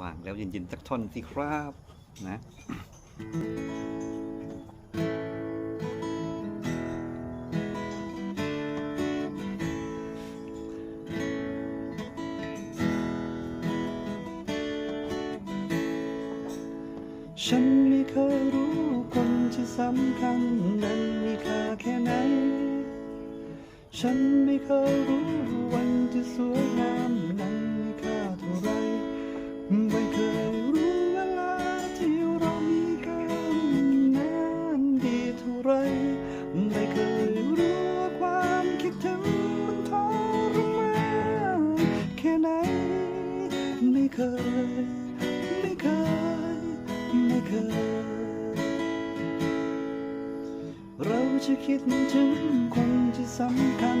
วางแล้วเย็นๆสักท่อนสิครับนะฉันไม่เคยรู้คนที่สำคัญนั้นมีค่าแค่ไหน ฉันไม่เคยรู้วัน ไม่เคยรู้เวลาที่เรามีกันนั้นดีเท่าไร ไม่เคยรู้ว่าความคิดถึงมันทรมานแค่ไหน ไม่เคย ไม่เคย ไม่เคย เราจะคิดถึงคนที่สำคัญ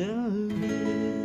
จะลืม